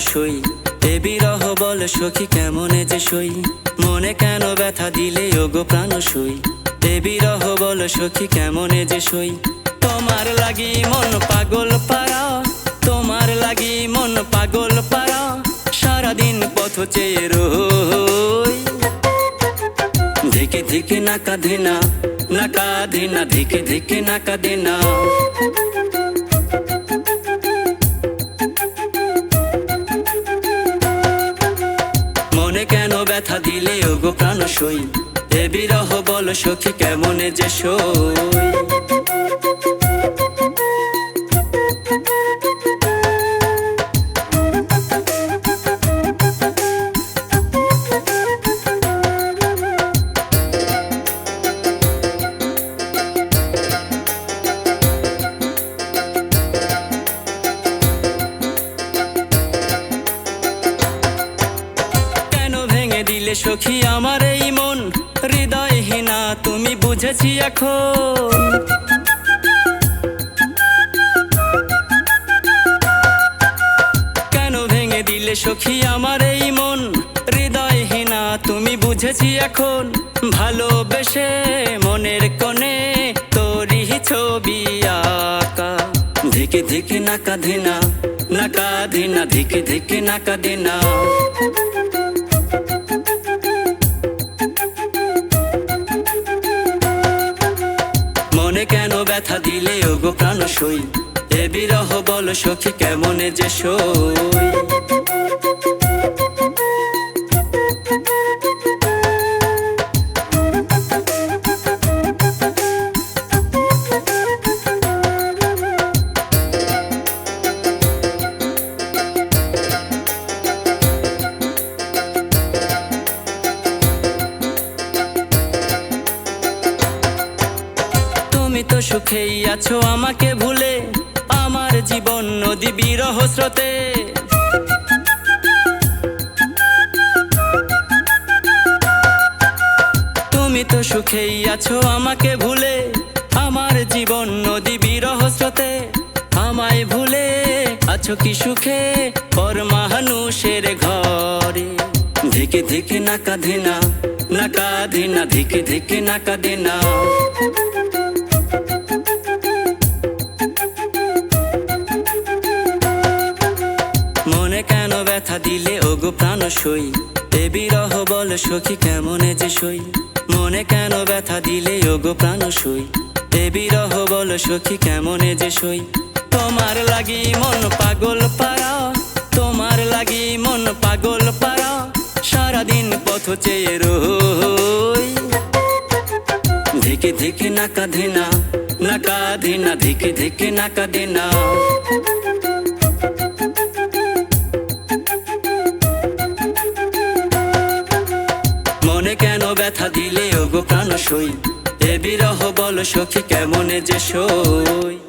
সই। এ বিরহ বল সখী কেমনে যে সই। মনে কেন ব্যথা দিলে ওগো প্রাণ সই। এ বিরহ বল সখী কেমনে যে সই। তোমার লাগি মন পাগল পারা তোমার লাগি মন পাগল পারা সারাদিন পথ চেয়ে রই। ধিকে ধিকে নাকা না নাকা ধিনা ধিকে ধিকে নাকা দিনা মনে ওগো প্রাণ সই এ বিরহ বল সখী কেমনে যে সই? দিলে সখী, আমার এই মন হৃদয়হীনা, তুমি বুঝেছি এখন। কেন ভেঙে দিলে সখী, আমার এই মন হৃদয়হীনা, তুমি বুঝেছি এখন। ভালোবেসে মনের কোণে তোরই ছবি আঁকা। ধিকে ধিকে নাকা ধিনা নাকা ধিনা, ধিকে ধিকে নাকা দিনা মনে কেন ব্যথা দিলে? ওগো প্রাণ সই এ বিরহ বল সখী কেমনে যে সই? সুখেই আছো আমাকে ভুলে, আমার জীবন নদী বিরহ স্রোতে। তুমি তো সুখেই আছো আমাকে ভুলে, আমার জীবন নদী বিরহ স্রোতে। আমায় ভুলে আছো কি সুখে পর মানুষের ঘরে। ধিকে ধিকে না কাঁধে না না নাকা না, ধিকে ধিকে না দিনা মনে সই? এ বিরহ বল সখী, কেমনে যে সই? মনে কেন ব্যথা দিলে ওগো প্রাণ সই? এ বিরহ বল সখী, কেমনে যে সই? তোমার লাগি মন পাগল পারা তোমার লাগি মন পাগল পারা সারাদিন পথ চেয়ে রই। ধিকে ধিকে নাকা ধিনা নাকা ধিনা ধিকে ধিকে নাকা দিনা মনে ব্যথা দিলে ওগো প্রাণ সই। এ বিরহ বল সখী কেমনে যে সই?